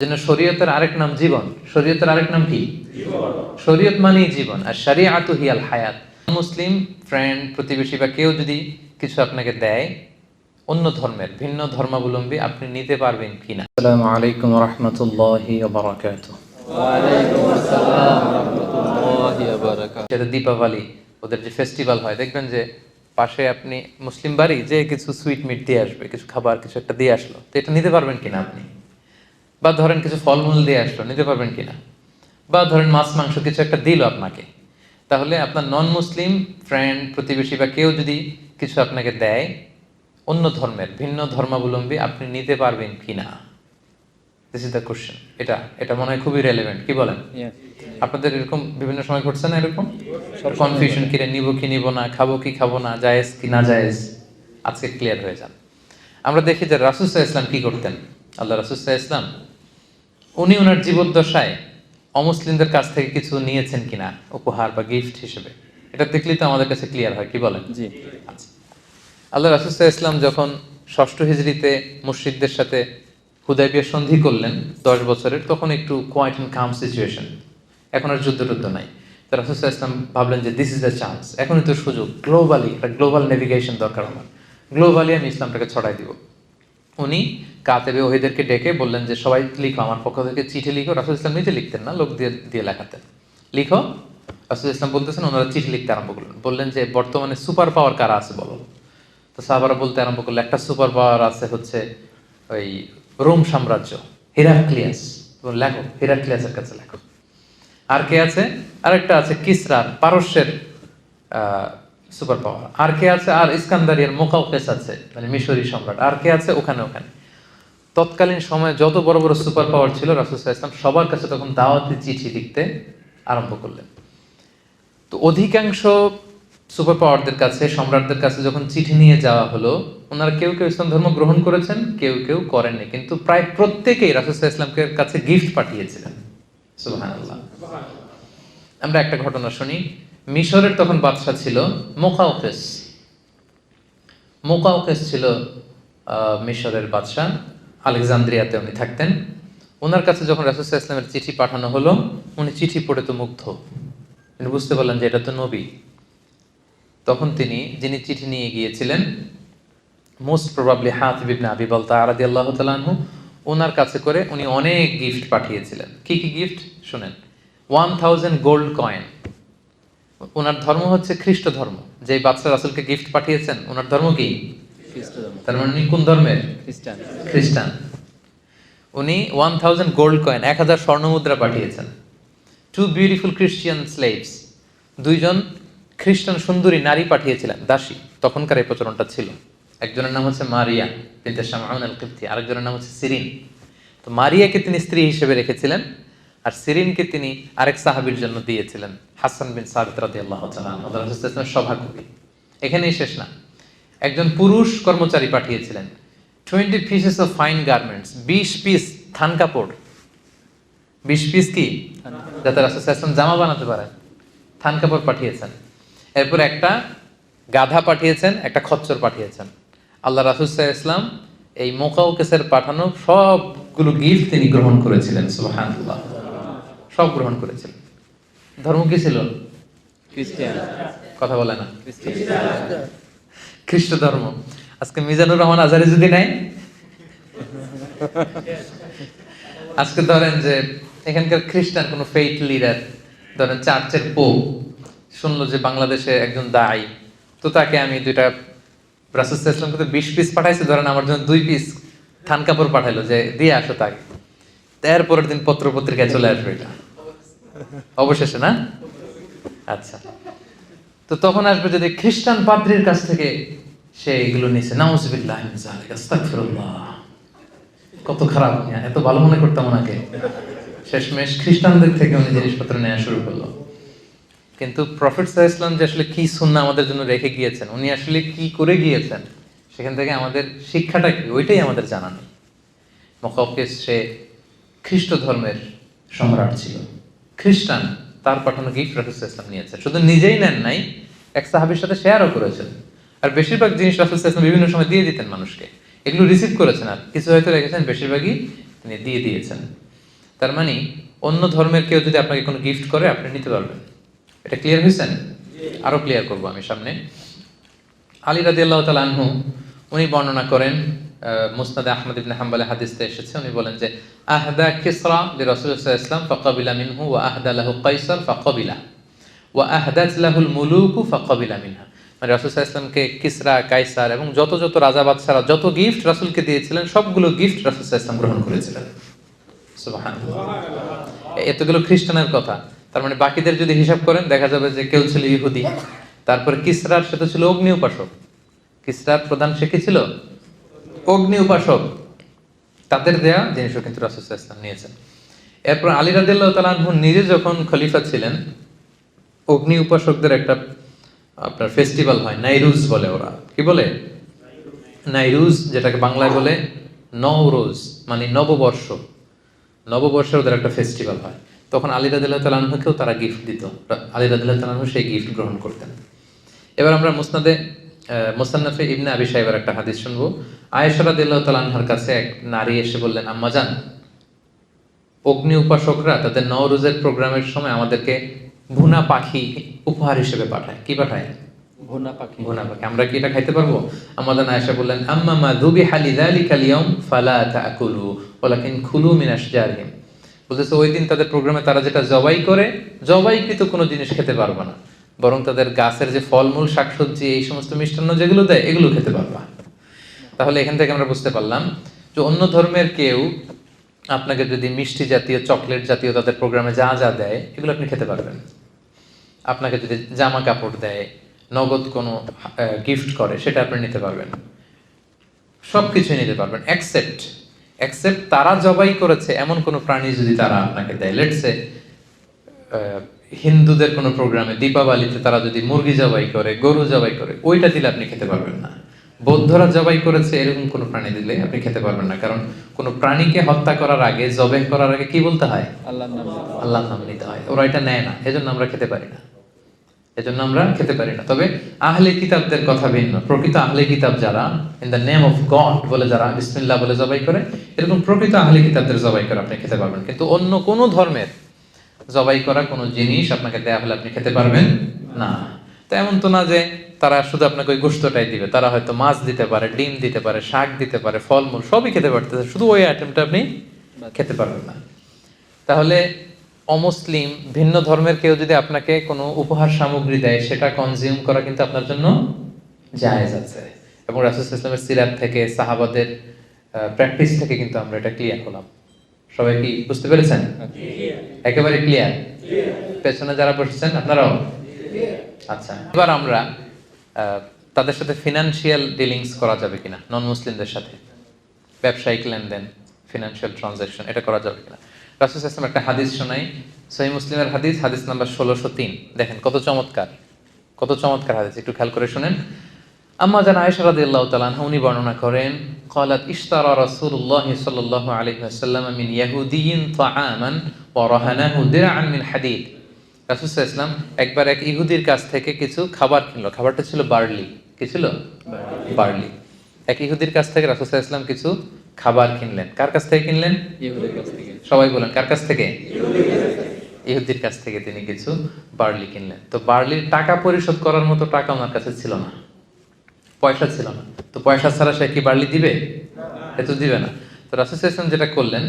জন্য শরীয়তের আরেক নাম জীবন। শরীয়তের আরেক নাম কি? শরীয়ত মানেই জীবন। আর হিয়াল হায়াত। মুসলিম ফ্রেন্ড প্রতিবেশী বা কেউ যদি কিছু আপনাকে দেয় অন্য ধর্মের ভিন্ন ধর্মাবলম্বী আপনি নিতে পারবেন কিনা। আসসালামু আলাইকুম রহমতুল্লাহি সেটা দীপাবলি ওদের যে ফেস্টিভ্যাল হয় দেখবেন যে পাশে আপনি মুসলিম বাড়ি যে কিছু সুইট মিট দিয়ে আসবে কিছু খাবার কিছু একটা দিয়ে আসলো তো এটা নিতে পারবেন কিনা আপনি? বা ধরেন কিছু ফলমূল দিয়ে আসলো নিতে পারবেন কিনা? বা ধরেন মাছ মাংস কিছু একটা দিল আপনাকে। তাহলে আপনার নন মুসলিম ফ্রেন্ড প্রতিবেশী বা কেউ যদি কিছু আপনাকে দেয় অন্য ধর্মের ভিন্ন ধর্মাবলম্বী আপনি নিতে পারবেন কিনা? দিস ইজ দ্য কোশ্চেন এটা এটা মনে হয় খুবই রেলেভেন্ট কি বলেন? আপনাদের এরকম বিভিন্ন সময় ঘটছে না এরকম? কনফিউশন কিনে নিব কি নিব না খাব কি খাব না জায়েজ কি না জায়েজ আজকে ক্লিয়ার হয়ে যান। আমরা দেখি যে রাসুসাহ ইসলাম কি করতেন? আল্লাহ রাসুসাহ ইসলাম উনি ওনার জীবদ্দশায় অমুসলিমদের কাছ থেকে কিছু নিয়েছেন কিনা উপহার বা গিফট হিসেবে। এটা দেখলেই তো আমাদের কাছে ক্লিয়ার হয় কি বলেন? জি। আচ্ছা। আল্লাহ রাসুসাহ ইসলাম যখন ষষ্ঠ হিজড়িতে মুর্শিদদের সাথে হুদাইবিয়া সন্ধি করলেন দশ বছরের তখন একটু কোয়াইট অ্যান্ড কাম সিচুয়েশন এখন আর যুদ্ধ টুদ্ধ নাই। তো রাসুসাহ ইসলাম ভাবলেন যে দিস ইজ দ্য চান্স এখনই তো সুযোগ। গ্লোবালি একটা গ্লোবাল নেভিগেশন দরকার আমার। গ্লোবালি আমি ইসলামটাকে ছড়াই দিব। উনি কাতেবে ওহিদেরকে ডেকে বললেন যে, সবাই লিখো, আমার পক্ষ থেকে চিঠি লিখো। রাসুল ইসলাম নিজে লিখতেন না, লোক দিয়ে দিয়ে লেখাতেন। লিখো, রাসুল ইসলাম বলতেছেন, ওনারা চিঠি লিখতে আরম্ভ করলেন। বললেন যে, বর্তমানে সুপার পাওয়ার কারা আছে বলো? তো সাহাবারা বলতে আরম্ভ করল একটা সুপার পাওয়ার আছে হচ্ছে ওই রোম সাম্রাজ্য, হিরাক্লিয়াস। লেখো, হিরাক্লিয়াসের কাছে লেখো। আর কে আছে? আরেকটা আছে কিসরার পারস্যের সুপার পাওয়ার আর কে আছে? আর ইস্কান্দারিয়ার মোকাউকেস আছে মানে মিশরি সম্রাট। আর কে আছে? ওখানে ওখানে। তৎকালীন সময়ে যত বড় বড় সুপার পাওয়ার ছিল রাসুসাহ ইসলাম সবার কাছে তখন দাওয়াতি চিঠি লিখতে আরম্ভ করলেন। তো অধিকাংশ সুপার পাওয়ারদের কাছে সম্রাটদের কাছে যখন চিঠি নিয়ে যাওয়া হলো ওনারা কেউ কেউ ইসলাম ধর্ম গ্রহণ করেছেন কেউ কেউ করেননি। কিন্তু প্রায় প্রত্যেকেই রাসুসাহ ইসলামকে কাছে গিফট পাঠিয়েছিলেন। সুবহানাল্লাহ। আমরা একটা ঘটনা শুনি। মিশরের তখন বাদশা ছিল মোকাউকেস মোকাউকেস ছিল মিশরের বাদশা আলেকজান্দ্রিয়াতে উনি থাকতেন। ওনার কাছে যখন রাসুসাহ ইসলামের চিঠি পাঠানো হলো, উনি চিঠি পড়ে তো মুগ্ধ। তিনি বুঝতে পারলেন যে এটা তো নবী। তখন তিনি, যিনি চিঠি নিয়ে গিয়েছিলেন মোস্ট প্রবাবলি হাত বিবনে আবি বলতা আরাদি আল্লাহ তালানহু ওনার কাছে করে উনি অনেক গিফট পাঠিয়েছিলেন। কি কি গিফট শুনেন। ওয়ান থাউজেন্ড গোল্ড কয়েন ওনার ধর্ম হচ্ছে খ্রিস্ট ধর্ম। যে বাদশা রাসুলকে গিফট পাঠিয়েছেন ওনার ধর্ম কি? ধর্ম। তার মানে উনি কোন ধর্মের? খ্রিস্টান। খ্রিস্টান। উনি ওয়ান থাউজেন্ড গোল্ড কয়েন এক হাজার স্বর্ণমুদ্রা পাঠিয়েছেন। টু বিউটিফুল খ্রিস্টিয়ান স্লেভস দুইজন খ্রিস্টান সুন্দরী নারী পাঠিয়েছিলেন দাসী। তখনকার এই প্রচলনটা ছিল। একজনের নাম হচ্ছে মারিয়া বিনতে শামাউন আল কিপ্তি আরেকজনের নাম হচ্ছে সিরিন। তো মারিয়াকে তিনি স্ত্রী হিসেবে রেখেছিলেন আর সিরিনকে তিনি আরেক সাহাবীর জন্য দিয়েছিলেন। হাসান বিন সাবিত আলাইহি ওয়াসাল্লামের সভাকবি। এখানেই শেষ না। একজন পুরুষ কর্মচারী পাঠিয়েছিলেন। Twenty pieces of fine garments বিশ পিস থান কাপড়। বিশ পিস কি? যাতে রাসুল জামা বানাতে পারেন। থান কাপড় পাঠিয়েছেন। এরপর একটা গাধা পাঠিয়েছেন একটা খচ্চর পাঠিয়েছেন। আল্লাহ রাসুল ইসলাম এই মোকাউকেসের পাঠানো সবগুলো গিফট তিনি গ্রহণ করেছিলেন সব গ্রহণ করেছিলেন। ধর্ম কি ছিল? খ্রিস্টান। কথা বলে না। খ্রিস্ট ধর্ম আজকে মিজানুর রহমান আজারি যদি নেয়? আজকে ধরেন যে এখানকার খ্রিস্টান কোনো ফেইট লিডার ধরেন চার্চের পো শুনলো যে বাংলাদেশে একজন দায়ী তো তাকে আমি দুইটা রাসুল ইসলামকে তো বিশ পিস পাঠাইছি ধরেন আমার জন্য দুই পিস থান কাপড় পাঠাইলো যে দিয়ে আসো তাকে। এর পরের দিন পত্র পত্রিকায় চলে আসবে এটা। অবশেষে, না? আচ্ছা। তো তখন আসবে যদি খ্রিস্টান পাদ্রির কাছ থেকে সে এগুলো নিছে নাউজুবিল্লাহ। কত খারাপ এত ভালো মনে করতাম ওনাকে। শেষমেশ খ্রিস্টানদের থেকে উনি জিনিসপত্র নেওয়া শুরু করল। কিন্তু প্রফেট ইসলাম যে আসলে কি সুন্না আমাদের জন্য রেখে গিয়েছেন, উনি আসলে কি করে গিয়েছেন, সেখান থেকে আমাদের শিক্ষাটা কি? ওইটাই আমাদের জানা নেই। মকাউকেস সে খ্রিস্ট ধর্মের সম্রাট ছিল। খ্রিস্টান তার পাঠানো গিফট রাসুল ইসলাম নিয়েছে। শুধু নিজেই নেন নাই, এক সাহাবির সাথে শেয়ারও করেছেন। আর বেশিরভাগ জিনিস রাসুল ইসলাম বিভিন্ন সময় দিয়ে দিতেন মানুষকে। এগুলো রিসিভ করেছেন আর কিছু হয়তো রেখেছেন, বেশিরভাগই তিনি দিয়ে দিয়েছেন। তার মানে অন্য ধর্মের কেউ যদি আপনাকে কোনো গিফট করে, আপনি নিতে পারবেন। এটা ক্লিয়ার হয়েছেন আরও ক্লিয়ার করব আমি সামনে। আলী রাজি আল্লাহ আনহু, উনি বর্ণনা করেন মুসনাদে আহমদ ইবনে হাম্বালে হাদিসতে এসেছে। উনি বলেন যে, আহদা কিসরা লি রাসূলুল্লাহ ইসলাম ফাকাবিলা মিনহু ওয়া আহদা লাহু কাইসার, ফাকাবিলা। ওয়া আহদাত লাহুল মুলুকু, ফাকাবিলা মিনহা। মানে রাসূল ইসলামকে কিসরা, কাইসার এবং যত যত রাজা বাদশারা যত গিফট রাসূলকে দিয়েছিলেন, সবগুলো গিফট রাসূল ইসলাম গ্রহণ করেছিলেন। এতগুলো খ্রিস্টানের কথা। তার মানে বাকিদের যদি হিসাব করেন, দেখা যাবে যে কেউ ছিল ইহুদি। তারপরে কিসরার সাথে ছিল অগ্নি উপাসক কিসরার প্রধান সে কি ছিল? অগ্নি উপাসক, তাদের দেয়া জিনিসও কিন্তু রাসুল ইসলাম নিয়েছেন। এরপর আলী রাদিল্লাহ তালাহু নিজে যখন খলিফা ছিলেন, অগ্নি উপাসকদের একটা, আপনার ফেস্টিভ্যাল হয়, নাইরুজ বলে ওরা। কি বলে? নাইরুজ, যেটাকে বাংলায় বলে নওরোজ মানে নববর্ষ। নববর্ষের ওদের একটা ফেস্টিভ্যাল হয়। তখন আলী রাদিল্লাহ তালাহুকেও তারা গিফট দিত। আলী রাদিল্লাহ তালাহু সেই গিফট গ্রহণ করতেন। এবার আমরা মুসনাদে মুসান্নাফে ইবনে আবি সাহেবের একটা হাদিস শুনব। আয়েশা রাদিল্লাহ তালাহার কাছে এক নারী এসে বললেন আম্মা জান অগ্নি উপাসকরা তাদের নওরোজের প্রোগ্রামের সময় আমাদেরকে ভুনা পাখি উপহার হিসেবে পাঠায়। কি পাঠায়? ভুনা পাখি। ভুনা পাখি। আমরা কি এটা খাইতে পারব? আমাদের আয়েশা বললেন আম্মা মা দুবি হালি যালিকাল ইয়াউম ফালা তাকুলু খুলু বলতেছে ওই দিন তাদের প্রোগ্রামে তারা যেটা জবাই করে জবাইকৃত কোনো জিনিস খেতে পারবে না। বরং তাদের গাছের যে ফলমূল, শাকসবজি, এই সমস্ত মিষ্টান্ন যেগুলো দেয়, এগুলো খেতে পারবা। তাহলে এখান থেকে আমরা বুঝতে পারলাম যে অন্য ধর্মের কেউ আপনাকে যদি মিষ্টি জাতীয়, চকলেট জাতীয় তাদের প্রোগ্রামে যা যা দেয়, এগুলো আপনি খেতে পারবেন। আপনাকে যদি জামা কাপড় দেয়, নগদ কোনো গিফট করে, সেটা আপনি নিতে পারবেন। সব কিছুই নিতে পারবেন অ্যাকসেপ্ট অ্যাকসেপ্ট তারা জবাই করেছে, এমন কোনো প্রাণী যদি তারা আপনাকে দেয়। লেটসে হিন্দুদের কোনো প্রোগ্রামে দীপাবলিতে তারা যদি মুরগি জবাই করে গরু জবাই করে ওইটা দিলে আপনি খেতে পারবেন না। বৌদ্ধরা জবাই করেছে এরকম কোনো প্রাণী দিলে আপনি খেতে পারবেন না। কারণ কোনো প্রাণীকে হত্যা করার আগে জবাই করার আগে কি বলতে হয়? আল্লাহ আল্লাহর নাম নিতে হয়। ওরা এটা নেয় না। এজন্য আমরা খেতে পারি না। এজন্য আমরা খেতে পারি না। তবে আহলে কিতাবদের কথা ভিন্ন। প্রকৃত আহলে কিতাব যারা in the name of God বলে যারা বিসমিল্লাহ বলে জবাই করে এরকম প্রকৃত আহলে কিতাবদের জবাই করে আপনি খেতে পারবেন। কিন্তু অন্য কোনো ধর্মের জবাই করা কোনো জিনিস আপনাকে দেয়া হলে আপনি খেতে পারবেন? না। তো এমন তো না যে তারা শুধু আপনাকে ওই গোস্তটাই দিবে। তারা হয়তো মাছ দিতে পারে, ডিম দিতে পারে, শাক দিতে পারে, ফলমূল সবই খেতে পারতেছে। শুধু ওই আইটেমটা আপনি খেতে পারবেন না। তাহলে অমুসলিম ভিন্ন ধর্মের কেউ যদি আপনাকে কোনো উপহার সামগ্রী দেয়, সেটা কনজিউম করা কিন্তু আপনার জন্য জায়েজ আছে। এবং রাসুল ইসলামের সিরাত থেকে, সাহাবাদের প্র্যাকটিস থেকে কিন্তু আমরা এটা ক্লিয়ার হলাম সবাই কি বুঝতে পেরেছেন? একেবারে ক্লিয়ার পেছনে যারা বসেছেন আপনারাও? আচ্ছা এবার আমরা তাদের সাথে ফিনান্সিয়াল ডিলিংস করা যাবে কিনা নন মুসলিমদের সাথে? ব্যবসায়িক লেনদেন ফিনান্সিয়াল ট্রানজাকশন এটা করা যাবে কিনা? রাসুল ইসলাম একটা হাদিস শোনাই সহি মুসলিমের হাদিস হাদিস নাম্বার ষোলোশো তিন। দেখেন কত চমৎকার কত চমৎকার হাদিস একটু খেয়াল করে শুনেন। আম্মা জান আয়েশা রাদিয়াল্লাহু তাআলা আনহা উনি বর্ণনা করেন قالت اشترى رسول الله صلى الله عليه وسلم من يهودي طعاما ورهنه درعا من حديد রাসূল সাল্লাল্লাহু আলাইহি ওয়াসাল্লাম একবার এক ইহুদির কাছ থেকে কিছু খাবার কিনলো খাবারটা ছিল বার্লি কি ছিল বার্লি এক ইহুদির কাছ থেকে রাসূল সাল্লাল্লাহু আলাইহি ওয়াসাল্লাম কিছু খাবার কিনলেন কার কাছ থেকে কিনলেন ইহুদের কাছ থেকে সবাই বলেন কার কাছ থেকে ইহুদির কাছ থেকে তিনি কিছু বার্লি কিনলেন তো বার্লির টাকা পরিশোধ করার মতো টাকা ওনার কাছে ছিল না পয়সা ছিল না। তো পয়সা ছাড়া সে কি বার্লি দিবে? এ তো দিবে না। তো রাসুসাম যেটা করলেন,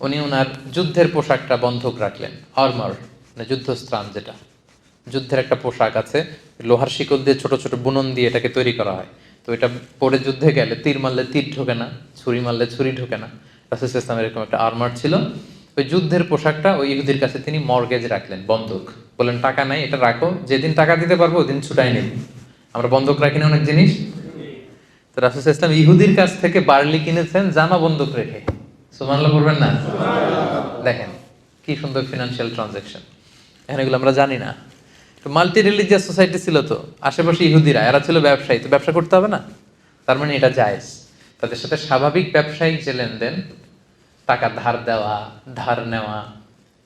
উনি ওনার যুদ্ধের পোশাকটা বন্ধক রাখলেন আর্মার মানে যুদ্ধস্ত্রাণ যেটা। যুদ্ধের একটা পোশাক আছে, লোহার শিকল দিয়ে ছোট ছোট বুনন দিয়ে এটাকে তৈরি করা হয়। তো এটা পরে যুদ্ধে গেলে তীর মারলে তীর ঢোকে না, ছুরি মারলে ছুরি ঢোকে না। ইসলামের এরকম একটা আর্মার ছিল। ওই যুদ্ধের পোশাকটা ওই ইহুদির কাছে তিনি মর্গেজ রাখলেন, বন্ধক। বললেন, টাকা নাই, এটা রাখো, যেদিন টাকা দিতে পারব, ওদিন ছুটাই নেব। আমরা বন্ধক রাখি না অনেক জিনিস। তো রাসুল ইসলাম ইহুদির কাছ থেকে বার্লি কিনেছেন, জামা বন্ধক রেখে। সুমানলা করবেন না? দেখেন, কি সুন্দর ফিনান্সিয়াল ট্রানজাকশন এখানে এগুলো আমরা জানি না। তো মাল্টি রিলিজিয়াস সোসাইটি ছিল তো, আশেপাশে ইহুদিরা, এরা ছিল ব্যবসায়ী, তো ব্যবসা করতে হবে না? তার মানে এটা জায়েজ। তাদের সাথে স্বাভাবিক ব্যবসায়িক যে লেনদেন, টাকা ধার দেওয়া, ধার নেওয়া,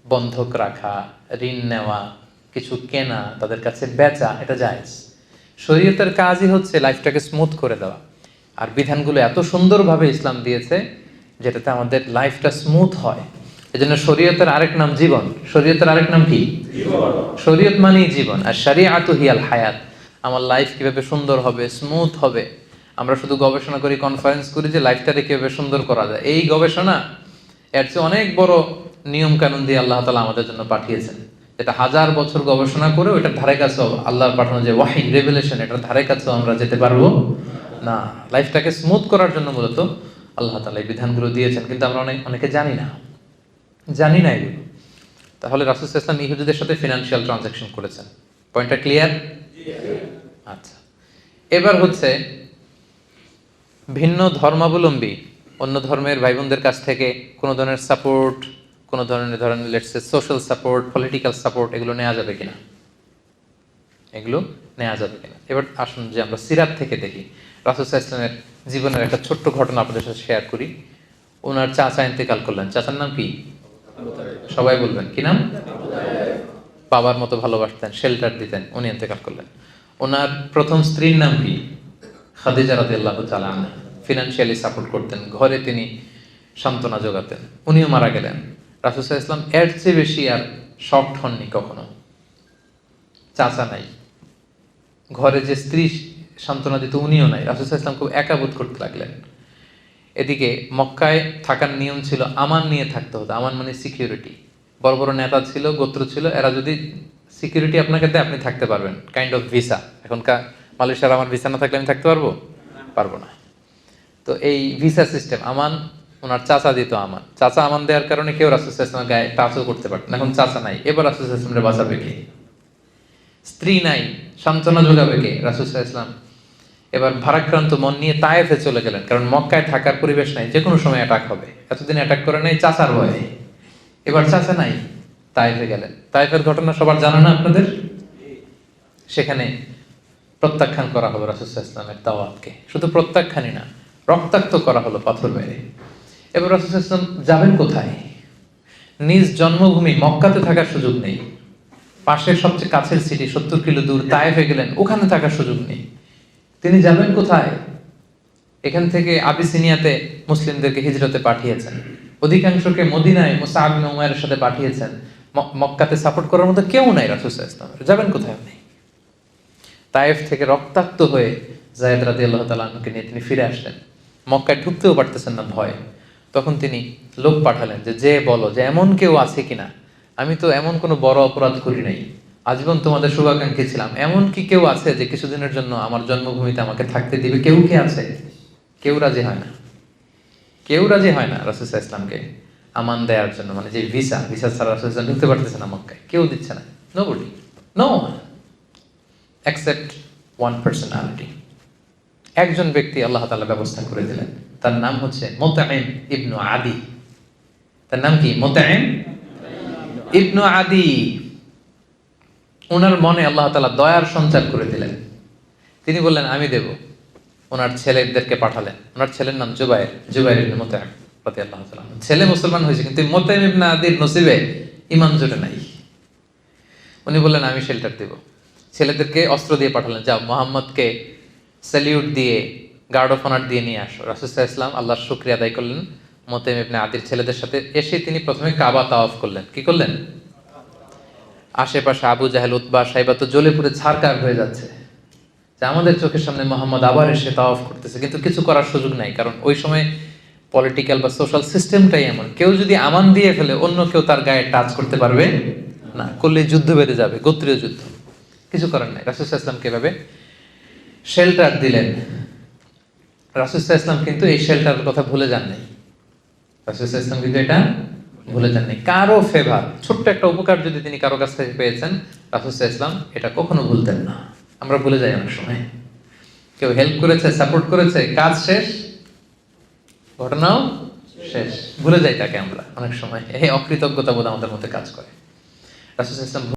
বন্ধক রাখা, ঋণ নেওয়া, কিছু কেনা, তাদের কাছে বেচা, এটা জায়েজ। শরীয়তের কাজই হচ্ছে লাইফটাকে স্মুথ করে দেওয়া। আর বিধানগুলো এত সুন্দরভাবে ইসলাম দিয়েছে যেটাতে আমাদের লাইফটা স্মুথ হয়। এজন্য শরীয়তের আরেক নাম জীবন। শরীয়তের আরেক নাম কি? শরীয়ত মানেই জীবন। আর শারিআতু হিয়াল হায়াত। আমার লাইফ কীভাবে সুন্দর হবে স্মুথ হবে। আমরা শুধু গবেষণা করি কনফারেন্স করি যে লাইফটাকে কীভাবে সুন্দর করা যায়। এই গবেষণা এর চেয়ে অনেক বড় নিয়ম কানুন দিয়ে আল্লাহ তালা আমাদের জন্য পাঠিয়েছেন। যেটা হাজার বছর গবেষণা করে ওইটার ধারে কাছেও আল্লাহর পাঠানো যে ওয়াহিদ রেভেলেশন এটার ধারে কাছেও আমরা যেতে পারব? না লাইফটাকে স্মুথ করার জন্য মূলত আল্লাহ তালা এই বিধানগুলো দিয়েছেন, কিন্তু আমরা অনেক, অনেকে জানি না। জানি না এগুলো। তাহলে রাসুল ইসলাম ইহুদিদের সাথে ফিনান্সিয়াল ট্রানজাকশন করেছেন। পয়েন্টটা ক্লিয়ার আচ্ছা। এবার হচ্ছে ভিন্ন ধর্মাবলম্বী অন্য ধর্মের ভাই বোনদের কাছ থেকে কোনো ধরনের সাপোর্ট কোনো ধরনের, ধরেন let's say social support political support এগুলো নেওয়া যাবে কিনা? এগুলো নেওয়া যাবে কিনা? এবার আসুন যে আমরা সিরাত থেকে দেখি। রাসুসাহ ইসলামের জীবনের একটা ছোট্ট ঘটনা আপনাদের সাথে শেয়ার করি। ওনার চাচা ইন্তেকাল করলেন। চাচার নাম কি? সবাই বলবেন। কি নাম? বাবার মতো ভালোবাসতেন শেল্টার দিতেন, উনি ইন্তেকাল করলেন। ওনার প্রথম স্ত্রীর নাম কি? খাদিজা রাদিয়াল্লাহ তাআলা ফিনান্সিয়ালি সাপোর্ট করতেন, ঘরে তিনি সান্ত্বনা যোগাতেন। উনিও মারা গেলেন। রাসুসাহ ইসলাম এর চেয়ে বেশি আর শক্ট হননি কখনো। চাচা নাই। ঘরে যে স্ত্রী সান্ত্বনা দিত উনিও নাই। রাসুসাহ ইসলাম খুব একা বোধ করতে লাগলেন। এদিকে মক্কায় থাকার নিয়ম ছিল আমান নিয়ে থাকতে হতো। আমান মানে সিকিউরিটি বড় বড় নেতা ছিল, গোত্র ছিল। এরা যদি সিকিউরিটি আপনাকে দেয়, আপনি থাকতে পারবেন। কাইন্ড অফ ভিসা এখনকার মালয়েশিয়ার আমার ভিসা না থাকলে আমি থাকতে পারব? পারব না। তো এই ভিসা সিস্টেম আমান ওনার চাচা দিত আমান। চাচা আমান দেওয়ার কারণে কেউ রাসুল ইসলামের গায়ে টাচও করতে পারতেন এখন চাচা নাই। এবার রাসুল ইসলামের বাঁচাবে কে? স্ত্রী নাই, সান্ত্বনা যোগাবে কে? রাসুল ইসলাম এবার ভারাক্রান্ত মন নিয়ে তায়েফে চলে গেলেন। কারণ মক্কায় থাকার পরিবেশ নাই। যে কোনো সময় অ্যাটাক হবে। এতদিন অ্যাটাক করে নাই চাচার ভয়ে। এবার চাচা নাই, তায়েফে গেলেন। তায়েফের ঘটনা সবার জানা না আপনাদের? সেখানে প্রত্যাখ্যান করা হলো রাসুসাহ ইসলামের দাওয়াতকে। শুধু প্রত্যাখ্যানই না, রক্তাক্ত করা হলো পাথর মেরে। এবার রাসুসাহ ইসলাম যাবেন কোথায়? নিজ জন্মভূমি মক্কাতে থাকার সুযোগ নেই। পাশের সবচেয়ে কাছের সিটি সত্তর কিলো দূর, তায়েফে গেলেন, ওখানে থাকার সুযোগ নেই। তিনি যাবেন কোথায়? এখান থেকে আবিসিনিয়াতে মুসলিমদেরকে হিজরতে পাঠিয়েছেন। অধিকাংশকে মদিনায় মুসাআব উমাইরের সাথে পাঠিয়েছেন। মক্কাতে সাপোর্ট করার মতো কেউ নাই রাসূলুল্লাহ ইসলামের যাবেন কোথায় আপনি? তায়েফ থেকে রক্তাক্ত হয়ে জায়েদ রাদিয়াল্লাহু তাআলা আনহুকে নিয়ে তিনি ফিরে আসলেন। মক্কায় ঢুকতেও পারতেছেন না, ভয়। তখন তিনি লোক পাঠালেন যে যে বলো যে এমন কেউ আছে কিনা? আমি তো এমন কোনো বড় অপরাধ করি নাই। আজীবন তোমাদের শুভাকাঙ্ক্ষী ছিলাম। এমন কি কেউ আছে যে কিছুদিনের জন্য আমার জন্মভূমিতে আমাকে থাকতে দিবে? কেউ কি আছে? কেউ রাজি হয় না। কেউ রাজি হয় না রাসুসা ইসলামকে আমান দেওয়ার জন্য। মানে যে ভিসা ভিসা ছাড়া রাসুল ইসলাম ঢুকতে পারতেছে না মক্কায়। কেউ দিচ্ছে না। Nobody no accept one personality একজন ব্যক্তি আল্লাহ তাআলা ব্যবস্থা করে দিলেন। তার নাম হচ্ছে মোতায়েম ইবনু আদি। তার নাম কি? মোতায়েম ইবনু আদি। ওনার মনে আল্লাহ তাআলা দয়ার সঞ্চার করে দিলেন। তিনি বললেন, আমি দেব। ওনার ছেলেদেরকে পাঠালেন। ওনার ছেলের নাম জুবাইর। জুবাইর ইবনে মোতায়েম রাদিয়াল্লাহু তাআলা আনহু। ছেলে মুসলমান হয়েছে, কিন্তু মোতায়েম ইবনে আদির নসিবে ইমান জোটে নাই। উনি বললেন, আমি শেল্টার দেব। ছেলেদেরকে অস্ত্র দিয়ে পাঠালেন, যাও, মোহাম্মদকে স্যালিউট দিয়ে, গার্ড অফ অনার দিয়ে নিয়ে আসো। রাসুসাহ ইসলাম আল্লাহর শুক্রিয়া আদায় করলেন মোতেম ইবনে আদির ছেলেদের সাথে। এসে তিনি প্রথমে কাবা তাওয়াফ করলেন। কি করলেন? আশেপাশে আবু জাহেল, উতবা, সাইবা তো জ্বলে পুড়ে ছাড়কার হয়ে যাচ্ছে। যে আমাদের চোখের সামনে মোহাম্মদ আবার এসে তাওয়াফ করতেছে, কিন্তু কিছু করার সুযোগ নাই, কারণ ওই সময় পলিটিক্যাল বা সোশ্যাল সিস্টেমটাই এমন। কেউ যদি আমান দিয়ে ফেলে, অন্য কেউ তার গায়ে টাচ করতে পারবে না। করলে যুদ্ধ বেঁধে যাবে, গোত্রীয় যুদ্ধ। কিছু করার নাই। রাসুসাহ ইসলামকে এভাবে শেল্টার দিলেন। রাসুসাহ ইসলাম কিন্তু এই শেল্টারের কথা ভুলে যান নাই রাসুসাহ ইসলাম কিন্তু এটা ভুলে যাননি। কারও ফেভার ছোট্ট একটা উপকার যদি তিনি কারও কাছ থেকে পেয়েছেন রাসুসাহ ইসলাম এটা কখনো ভুলতেন না। আমরা ভুলে যাই অনেক সময়। কেউ হেল্প করেছে সাপোর্ট করেছে, কাজ শেষ, ঘটনাও শেষ। ভুলে যাই তাকে আমরা অনেক সময়। এই অকৃতজ্ঞতা বোধ আমাদের মধ্যে কাজ করে। রাসুল ইসলাম